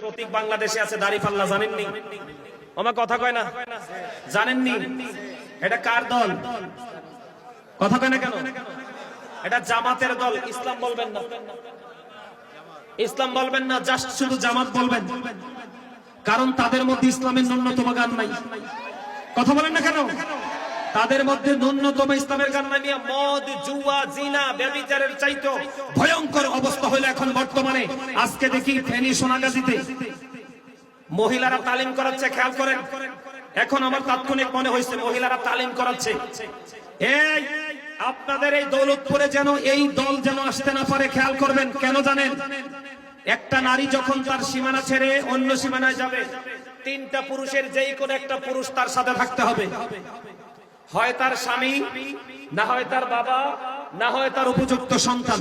প্রতীক বাংলাদেশে আছে দাড়ি পাল্লা জানেননি? আমার কথা কয় না? জানেননি? এটা কার দল? কথা কয় না কেন? এটা জামাতের দল, ইসলাম বলবেন না। ইসলাম বলবেন না, জাস্ট শুধু জামাত বলবেন। কারণ তাদের মধ্যে ইসলামের ন্যূনতম গান নাই। কথা বলেন না কেন? তাদের মধ্যে ন্যূনতম ইসলামের নাই নিয়ে মদ, জুয়া, জিনা ব্যভিচারের চাইতো ভয়ঙ্কর অবস্থা হলো এখন বর্তমানে। আজকে দেখি ফেনী সোনাগাজীতে মহিলারা তালিম করাচ্ছে, খেয়াল করেন? এখন আমার তাৎক্ষণিক মনে হয়েছে মহিলারা তালিম করাচ্ছে। এই, আপনাদের এই দৌলতপুরে যেন এই দল যেন আসতে না পারে, খেয়াল করবেন, কেন জানেন? একটা নারী যখন তার সীমানা ছেড়ে অন্য সীমানায় যাবে, তিনটা পুরুষের যেই কোনো একটা পুরুষ তার সাথে থাকতে হবে। হয় তার স্বামী, না হয় তার বাবা, না হয় তার উপযুক্ত সন্তান।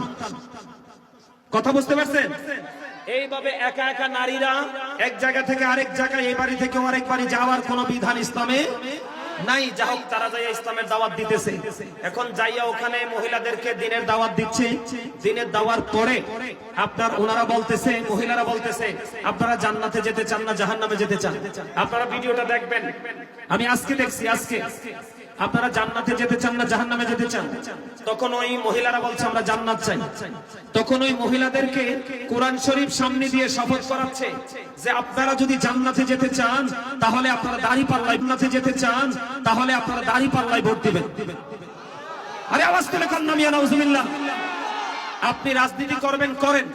কথা বুঝতে পারছেন? এইভাবে একা একা নারীরা এক জায়গা থেকে আরেক জায়গায়, এই বাড়ি থেকে আরেক বাড়ি যাওয়ার কোন বিধান ইসলামে নাই। যা হোক, তারা যাইয়া ইসলামের দাওয়াত দিতেছে। এখন যাইয়া ওখানে মহিলাদেরকে দিনের দাওয়াত দিচ্ছে। দিনের দাওয়ার পরে আপনার ওনারা বলতেছে, মহিলারা বলতেছে, আপনারা জান্নাতে যেতে চান না জাহান্নামে যেতে চান? আপনারা ভিডিওটা দেখবেন। আমি আজকে দেখছি, আজকে। আপনারা জান্নাতে যেতে চান না জাহান্নামে যেতে চান? তখন ওই মহিলারা বলছে, আমরা জান্নাত চাই। তখন ওই মহিলাদেরকে কোরআন শরীফ সামনে দিয়ে শপথ করাচ্ছে যে, আপনারা যদি জান্নাতে যেতে চান, তাহলে আপনারা দাড়ি পাল্লায় জান্নাতে যেতে চান, তাহলে আপনারা দাড়ি পাল্লায় ভোট দিবেন। আরে আওয়াজ তুলে কান্না মিয়া, নাউজুবিল্লাহ। আপনি রাজনীতি করবেন, করেন।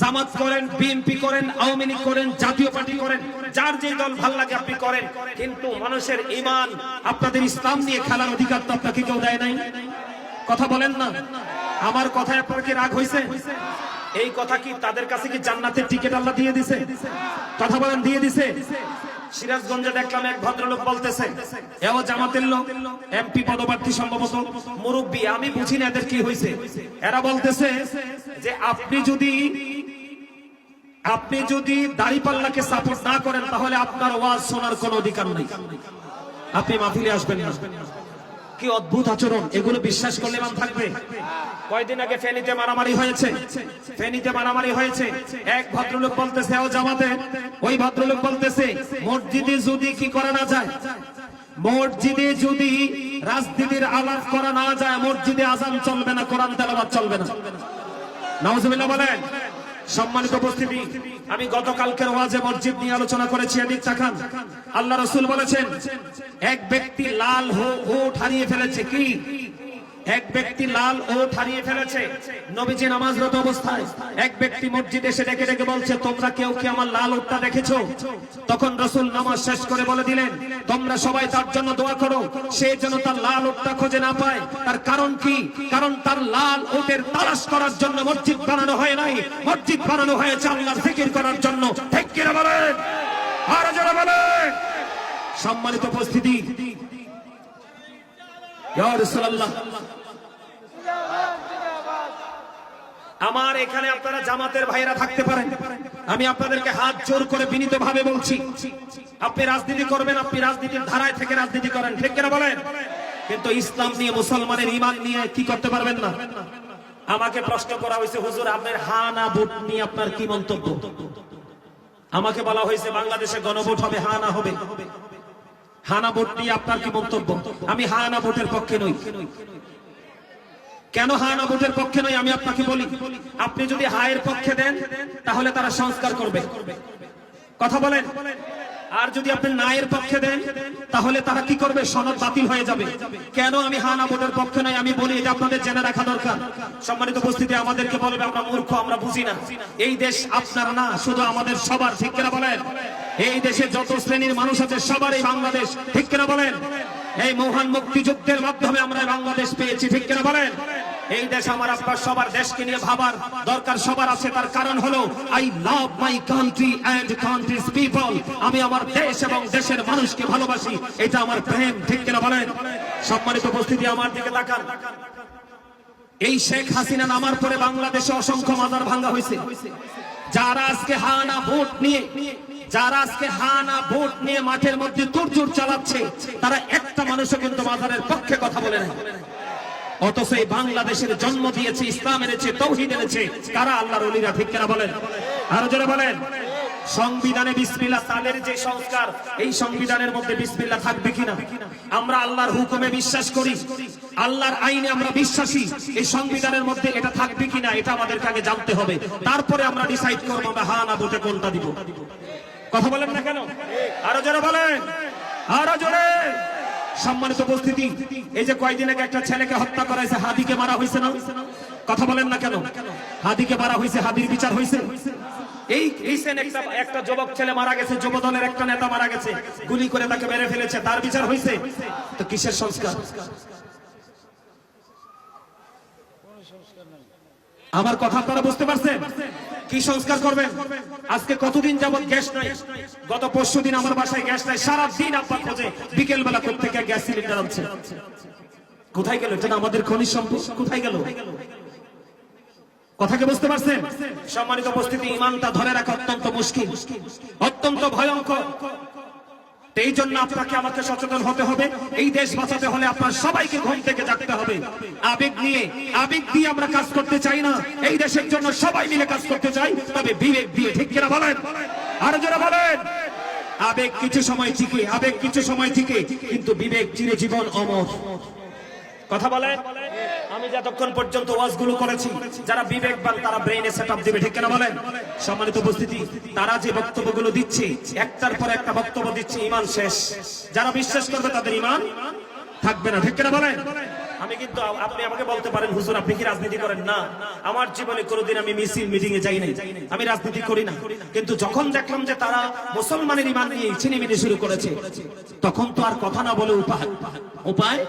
জামাত করেন, বিএনপি করেন, আওয়ামী লীগ করেন, জাতীয় পার্টি করেন, যার যে দল ভালো লাগে আপনি করেন। কিন্তু মানুষের ইমান আপনাদের ইসলাম নিয়ে খেলার অধিকার তো আপনাকে কেউ দেয় নাই। কথা বলেন না। আমার কথায় আপনার কি রাগ হয়েছে এই কথা কি তাদের কাছে কি জান্নাতের টিকিট আল্লাহ দিয়ে দিছে? কথা বলেন, দিয়ে দিছে। সিরাজগঞ্জে দেখলাম এক ভদ্রলোক বলতেছে এও জামাতের লোক, এমপি পদপ্রার্থী সম্ভবত, মুরব্বী, আমি বুঝি না এদের কি হয়েছে এরা বলতেছে যে, আপনি যদি আপনি যদি দাড়িপাল্লাকে সাপোর্ট না করেন, তাহলে আপনার ওয়াজ শোনার কোনো অধিকার নেই। আপনি মাহফিলে আসবেন না। কি অদ্ভুত আচরণ, এগুলো বিশ্বাস করলে মান থাকবে। কয়দিন আগে ফেনীতে মারামারি হয়েছে। ফেনীতে মারামারি হয়েছে। এক ভদ্রলোক বলতেছে, ও জামাতে, ওই ভদ্রলোক বলতেছে, মসজিদে যদি কি করা না যায়, মসজিদে যদি রাজনীতির আলাপ করা না যায়, মসজিদে আজান চলবে না, কোরআন তেলাবাদ চলবে না। নাউজুবিল্লাহ বলেন। সম্মানিত উপস্থিতি, আমি গতকালকের ওয়াজে মসজিদ নিয়ে আলোচনা করেছি, এদিক তাকান। আল্লাহ রসুল বলেছেন, এক ব্যক্তি লাল হো- হো হারিয়ে ফেলেছে কি? এক ব্যক্তি লাল ওট হারিয়ে ফেলেছে। নবীজি নামাজরত অবস্থায় এক ব্যক্তি মসজিদে এসে ডেকে ডেকে বলছে, তোমরা কেউ কি আমার লাল ওটটা দেখেছ? তখন রসুল নামাজ শেষ করে বলে দিলেন, তোমরা সবাই তার জন্য দোয়া করো। সে যেন তার লাল ওটটা খুঁজে না পায়। তার কারণ কি? কারণ তার লাল ওটের তালাশ করার জন্য মসজিদ বানানো হয় নাই। মসজিদ বানানো হয়েছে আল্লাহর ফিকির করার জন্য। ঠিক কিনা বলেন? আরও যারা বলেন। সম্মানিত উপস্থিতি আমার এখানে আপনারা জামাতের ভাইরা থাকতে পারেন। আমি আপনাদেরকে হাত জোর করে বিনীত ভাবে বলছি, আপনি রাজনীতি করবেন, আপনি রাজনীতির ধারায় থেকে রাজনীতি করেন, ঠিক কিনা বলেন? কিন্তু ইসলাম নিয়ে, মুসলমানের ইমান নিয়ে কি করতে পারবেন না? আমাকে প্রশ্ন করা হয়েছে, হুজুর, আপনার হা না ভোট নিয়ে আপনার কি মন্তব্য? আমাকে বলা হয়েছে, বাংলাদেশে গণভোট হবে, হা না হবে। হানা ভোট নিয়ে আপনার কি মন্তব্য? আমি হানা ভোটের পক্ষে নই। কেন হানা ভোটের পক্ষে নই আমি আপনাকে বলি। আপনি যদি হায়ের পক্ষে দেন, তাহলে তারা সংস্কার করবে। কথা বলেন। আর যদি আপনি নায়ের পক্ষে দেন, তাহলে তারা কি করবে? সনদ বাতিল হয়ে যাবে। কেন আমি হানা ভোটের পক্ষে নই? আমি বলি, এটা আপনাদের জেনে রাখা দরকার। সম্মানিত উপস্থিতি, আমাদেরকে বলবে, আমরা মূর্খ, আমরা বুঝি না। এই দেশ আপনার না, শুধু আমাদের সবার। কিনা বলেন? এই দেশে যত শ্রেণির মানুষ আছে, সবারই বাংলাদেশ, ঠিক কিনা বলেন? এই মহান মুক্তিযুদ্ধের মাধ্যমে আমরা বাংলাদেশ পেয়েছি, ঠিক কিনা বলেন? এই দেশ আমার আপনার সবার দেশকে নিয়ে ভাবার দরকার, সবার আছে, তার কারণ হলো I love my country and country's people আমি আমার দেশ এবং দেশের মানুষকে ভালোবাসি, এটা আমার প্রেম, ঠিক কিনা বলেন? সম্মানিত উপস্থিতি আমার দিকে তাকান। এই শেখ হাসিনা নামার পরে বাংলাদেশে অসংখ্য মাজার ভাঙ্গা হয়েছে। যারা আজকে হানা ভোট নিয়ে যারা আজকে হানা, ভোট নিয়ে মাঠের মধ্যে তুরজুর চালাচ্ছে, তারা একটা মানুষও কিন্তু মাজারের পক্ষে কথা বলে না অথচ এই বাংলাদেশের জন্ম দিয়েছে, ইসলাম এনেছে, তৌহিদ এনেছে। কারা আল্লাহর অলিরা, ঠিক কেনা বলেন? আরও জোরে বলেন। সংবিধানে বিসমিল্লাহ তাদের যে সংস্কার, এই সংবিধানের মধ্যে বিসমিল্লাহ থাকবে কিনা? আমরা আল্লাহর হুকুমে বিশ্বাস করি। আল্লাহর আইনে আমরা বিশ্বাসী। এই সংবিধানের মধ্যে এটা থাকবে কিনা, এটা আমাদেরকে আগে জানতে হবে। তারপরে আমরা ডিসাইড করব আমরা হা না বুঝে কোনটা দিব। কথা বলেন না কেন? আরও জোরে বলেন। আরও জোরে। সম্মানিত উপস্থিতি, এই যে কয়দিন আগে একটা ছেলেকে হত্যা করা হয়েছে হাদিকে মারা হয়েছে না? কথা বলেন না কেন? হাদিকে মারা হয়েছে হাদির বিচার হয়েছে এই রিসেন্ট একটা একটা যুবক ছেলে মারা গেছে যুব দলের একটা নেতা মারা গেছে, গুলি করে তাকে মেরে ফেলেছে, তার বিচার হয়েছে তো কিসের সংস্কার? আমার কথা আপনারা বুঝতে পারছেন? কি সংস্কার করবেন? আজকে কতদিন যাবত গ্যাস নাই? গত পরশু দিন আমার বাসায় গ্যাস নাই। সারা দিন আপনার খোঁজে বিকেল বেলা থেকে গ্যাস সিলিন্ডার আনছে। কোথায় গেল? এটা আমাদের খনিজ সম্পদ? কোথায় গেল? কথাকে বুঝতে পারছেন? সম্মানিত উপস্থিতি, ইমানটা ধরে রাখা অত্যন্ত মুশকিল, অত্যন্ত ভয়ঙ্কর। এই জন্য আপনাকে আমাকে সচেতন হতে হবে। এই দেশ বাঁচাতে হলে আপনার সবাইকে ঘুম থেকে জাগতে হবে। আবেগ নিয়ে, আবেগ দিয়ে আমরা কাজ করতে চাই না। এই দেশের জন্য সবাই মিলে কাজ করতে চাই, তবে বিবেক দিয়ে, ঠিক কিনা বলেন? আরও যারা বলেন। আবেগ কিছু সময় ঠিকই আবেগ কিছু সময় ঠিকই কিন্তু বিবেক চিরে জীবন অমর। কথা বলেন? আমি যতক্ষণ পর্যন্ত ওয়াজগুলো করেছি, যারা বিবেকবান, তারা ব্রেইনে সেটআপ দিবে, ঠিক কিনা বলেন? সম্মানিত উপস্থিতি, তারা যে বক্তব্যগুলো দিচ্ছে, একটার পর একটা বক্তব্য দিচ্ছে, ইমান শেষ। যারা বিশ্বাস করবে তাদের ইমান থাকবে না, ঠিক কিনা বলেন? আমি কিন্তু আপনি আমাকে বলতে পারেন, হুজুর, আপনি কি রাজনীতি করেন? না। আমার জীবনে কোনোদিন আমি মিছিল মিটিং এ যাই নাই। আমি রাজনীতি করি না। কিন্তু যখন দেখলাম যে তারা মুসলমানের ইমান নিয়ে ছিনিমিনি শুরু করেছে, তখন তো আর কথা না বলে উপায়। উপায়?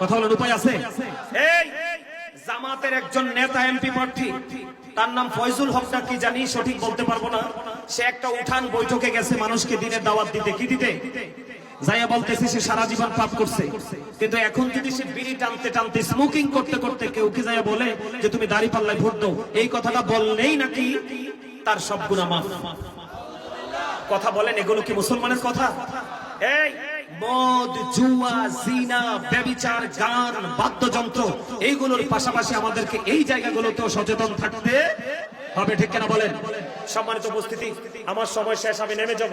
কথা বলেন উপায় আছে? এই জামাতের একজন নেতা এমপি প্রার্থী, তার নাম ফয়জুল হক না কি জানি, সঠিক বলতে পারব না। সে একটা উঠান বৈঠকে গেছে মানুষকে দিনের দাওয়াত দিতে। কি দিতে? যাইয়া বলতেছে সে সারা জীবন পাপ করছে। কিন্তু এখন যদি সে বিড়ি টানতে টানতে স্মোকিং করতে করতে কেউ কি যাইয়া বলে যে তুমি দাড়ি পাল্লায় ভোট দাও? এই কথাটা বললেই নাকি তার সব গুণা মাফ। কথা বলেন, এগুলো কি মুসলমানের কথা? এই মদ, জুয়া, জিনা, ব্যবিচার, গান, বাদ্যযন্ত্র, এইগুলোর পাশাপাশি আমাদেরকে এই জায়গাগুলোতেও সচেতন থাকতে হবে, ঠিক কেনা বলেন? সম্মানিত উপস্থিতি, আমার সময় শেষ, আমি নেমে যাব।